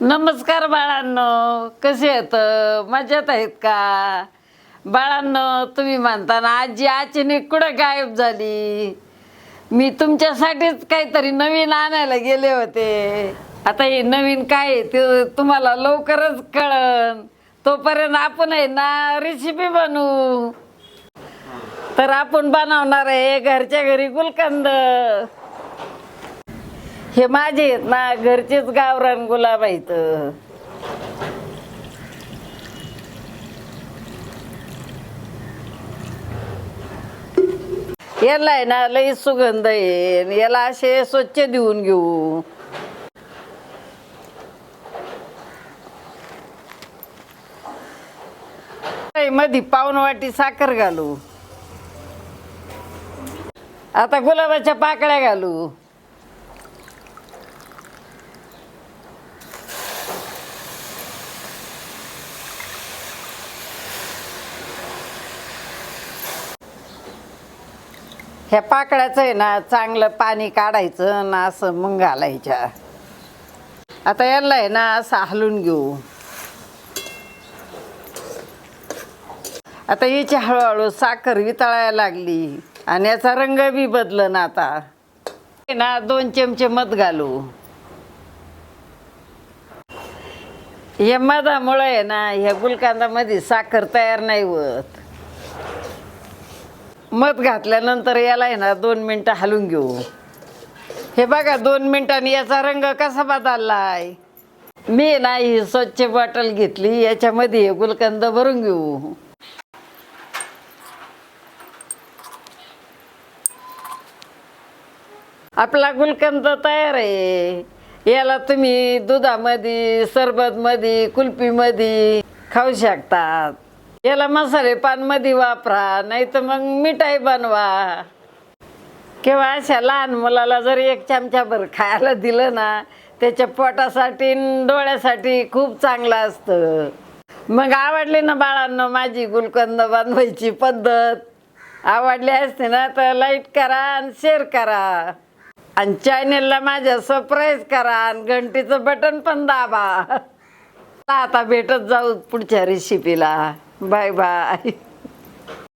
नमस्कार बाळांनो कसे आहेत? मजेत आहेत का? बाळांनो तुम्ही म्हणताना आजी आजीने कुठं गायब झाली? मी तुमच्यासाठीच काहीतरी नवीन आणायला गेले होते. आता हे नवीन काय आहे ते तुम्हाला लवकरच कळन. तोपर्यंत आपण आहे ना रेसिपी बनवू. तर आपण बनवणार आहे घरच्या घरी गुलकंद. हे माझे आहेत ना घरचेच गावरान गुलाब आहेत. याला आहे ना लई सुगंध आहे याला असे स्वच्छ देऊन घेऊ. मध्ये पाऊन वाटी साखर घालू. आता गुलाबाच्या पाकळ्या घालू. ह्या पाकळ्याचं आहे ना चांगलं पाणी काढायचं ना असं मग घालायच्या. आता याला आहे ना असं हलून घेऊ. आता याची हळूहळू साखर वितळायला लागली आणि याचा रंग बी बदल ना आता. हे ना दोन चमचे मध घालू. हे मधामुळे आहे ना ह्या गुलकांदामध्ये साखर तयार नाही होत. मध घातल्यानंतर याला आहे ना दोन मिनटं हलवून घेऊ. हे बघा दोन मिनिटांनी याचा रंग कसा बदललाय? मी नाही ना ही स्वच्छ बॉटल घेतली याच्यामध्ये गुलकंद भरून घेऊ. आपला गुलकंद तयार आहे. याला तुम्ही दुधामध्ये सरबतमध्ये कुल्फीमध्ये खाऊ शकतात. याला मसाले पानमध्ये वापरा नाही तर मग मिठाई बनवा. किंवा अशा लहान मुलाला जर एक चमचाभर खायला दिलं ना त्याच्या पोटासाठी डोळ्यासाठी खूप चांगलं असतं. मग आवडली ना बाळांना माझी गुलकंद बनवायची पद्धत? आवडली असते ना तर लाईक करा आणि शेअर करा. आणि चॅनेलला माझ्या सरप्राईज करा आणि घंटीचं बटन पण दाबा. आता भेटत जाऊ पुढच्या रेसिपीला 拜拜。